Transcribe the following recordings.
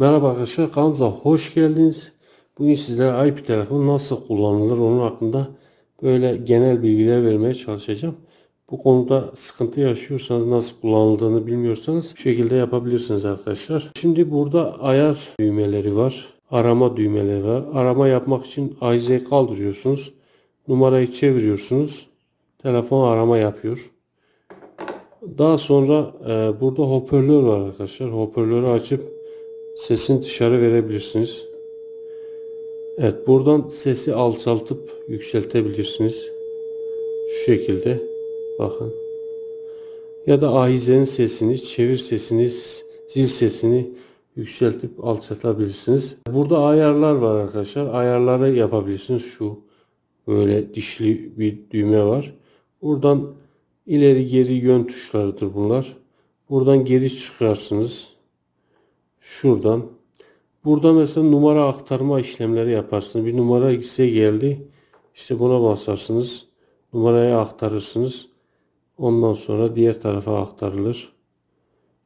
Merhaba arkadaşlar kanalımıza hoş geldiniz. Bugün sizlere IP telefon nasıl kullanılır onun hakkında böyle genel bilgiler vermeye çalışacağım. Bu konuda sıkıntı yaşıyorsanız nasıl kullanıldığını bilmiyorsanız bu şekilde yapabilirsiniz arkadaşlar. Şimdi burada ayar düğmeleri var. Arama düğmeleri var. Arama yapmak için AIZ'yi kaldırıyorsunuz. Numarayı çeviriyorsunuz. Telefon arama yapıyor. Daha sonra e, burada hoparlör var arkadaşlar. Hoparlörü açıp sesini dışarı verebilirsiniz. Evet buradan sesi alçaltıp yükseltebilirsiniz. Şu şekilde bakın. Ya da ahizenin sesini, çevir sesini, zil sesini yükseltip alçaltabilirsiniz. Burada ayarlar var arkadaşlar. Ayarları yapabilirsiniz. Şu böyle dişli bir düğme var. Buradan ileri geri yön tuşlarıdır bunlar. Buradan geri çıkarsınız. Şuradan. Burada mesela numara aktarma işlemleri yaparsınız. Bir numara size geldi. İşte buna basarsınız. Numarayı aktarırsınız. Ondan sonra diğer tarafa aktarılır.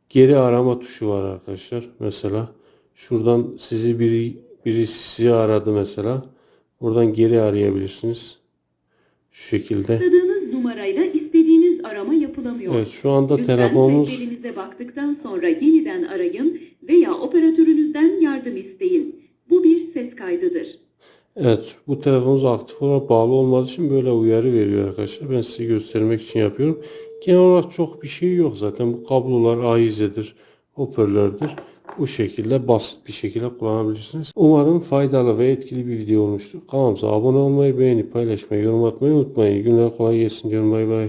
Geri arama tuşu var arkadaşlar. Mesela şuradan sizi biri, biri sizi aradı mesela. Buradan geri arayabilirsiniz. Şu şekilde. Aradığınız numarayla istediğiniz arama yapılamıyor. Evet şu anda Lütfen telefonumuz baktıktan sonra yeniden arayın veya operatörünüzden yardım isteyin. Bu bir ses kaydıdır. Evet bu telefonunuz aktif olarak bağlı olmadığı için böyle uyarı veriyor arkadaşlar. Ben size göstermek için yapıyorum. Genel olarak çok bir şey yok zaten. Bu kablolar ahizedir, hoparlördür. Bu şekilde basit bir şekilde kullanabilirsiniz. Umarım faydalı ve etkili bir video olmuştur. Kanalımıza abone olmayı, beğenip paylaşmayı, yorum atmayı unutmayın. Günler kolay gelsin diyorum. Bay bay.